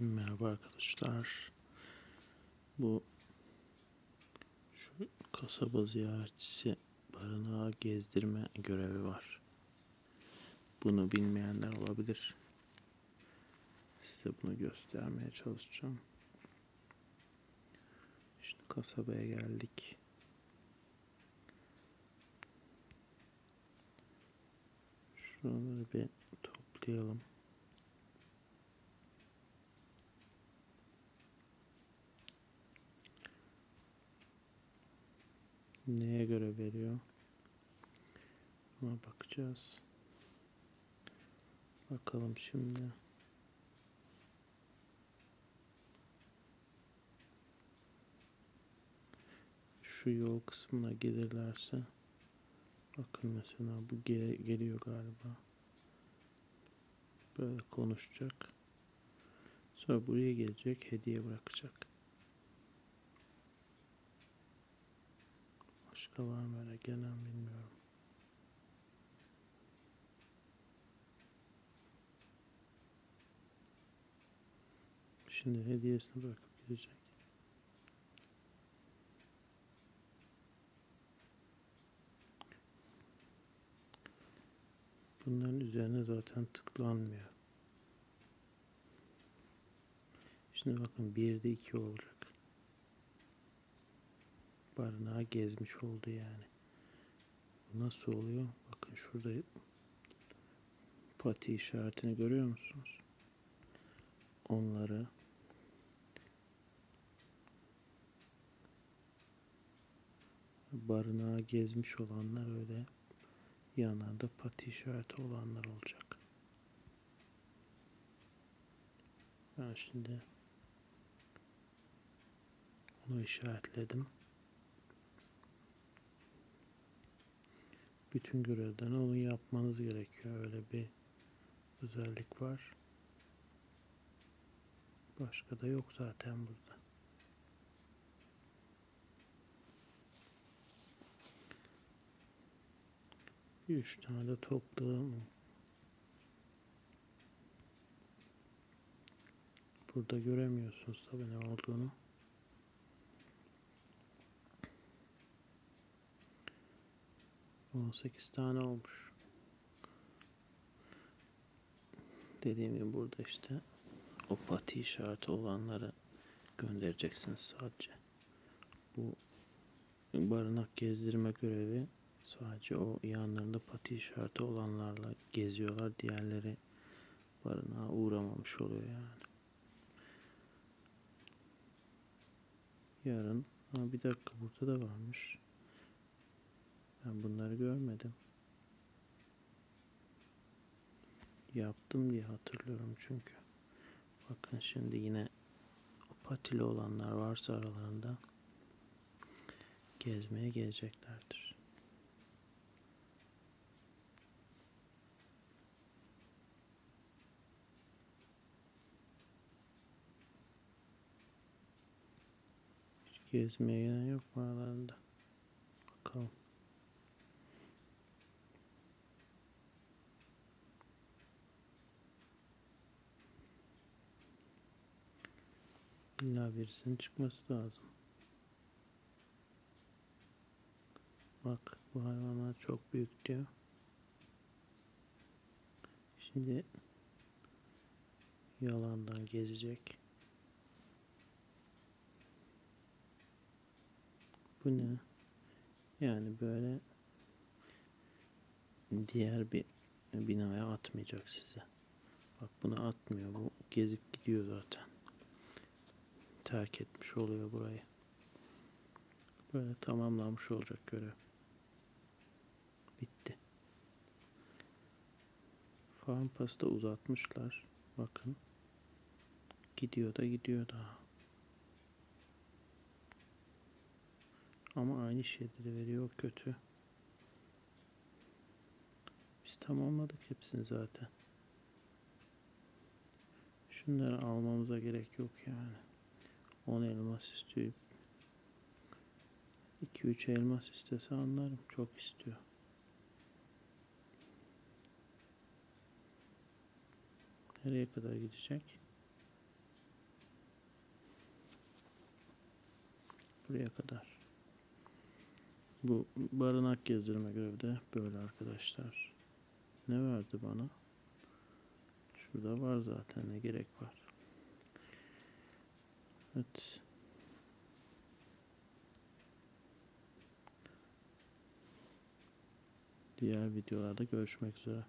Merhaba arkadaşlar. Bu şu kasaba ziyaretçisi barınağı gezdirme görevi var. Bunu bilmeyenler olabilir. Size bunu göstermeye çalışacağım. Şimdi kasabaya geldik. Şuraları bir toplayalım. Neye göre veriyor? Ona bakacağız. Bakalım şimdi. Şu yol kısmına gelirlerse bakın mesela bu gel- geliyor galiba. Böyle konuşacak. Sonra buraya gelecek, hediye bırakacak. Başka var mı öyle gelen bilmiyorum. Şimdi hediyesini bırakıp gidecek. Bunların üzerine zaten tıklanmıyor. Şimdi bakın 1'de 2 olacak. Barınağı gezmiş oldu yani. Nasıl oluyor? Bakın şurada pati işaretini görüyor musunuz? Onları barınağı gezmiş olanlar öyle yanlarda pati işareti olanlar olacak. Ben şimdi onu işaretledim. Bütün görevden onu yapmanız gerekiyor. Öyle bir özellik var. Başka da yok zaten burada. Üç tane de topladım. Burada göremiyorsunuz tabii ne olduğunu. On sekiz tane olmuş. Dediğim gibi burada işte o pati işareti olanları göndereceksiniz sadece. Bu barınak gezdirme görevi sadece o yanlarında pati işareti olanlarla geziyorlar. Diğerleri barınağa uğramamış oluyor yani. Yarın ha bir dakika burada da varmış. Ben bunları görmedim. Yaptım diye hatırlıyorum çünkü. Bakın şimdi yine o patili olanlar varsa aralarında gezmeye geleceklerdir. Gezmeye gelen yok mu aralarında? Bakalım. İlla birisinin çıkması lazım. Bak bu hayvanlar çok büyük diyor. Şimdi yalandan gezecek. Bu ne? Yani böyle diğer bir binaya atmayacak size. Bak bunu atmıyor. Bu gezip gidiyor zaten. Terk etmiş oluyor burayı. Böyle tamamlanmış olacak görev. Bitti. Farm pasta uzatmışlar. Bakın. Gidiyor da gidiyor daha. Ama aynı şeyleri veriyor. Kötü. Biz tamamladık hepsini zaten. Şunları almamıza gerek yok yani. 10 elmas istiyor. 2-3 elmas istese anlarım. Çok istiyor. Nereye kadar gidecek? Buraya kadar. Bu barınak gezdirme görevi de böyle arkadaşlar. Ne verdi bana? Şurada var zaten ne gerek var. Evet. Diğer videolarda görüşmek üzere.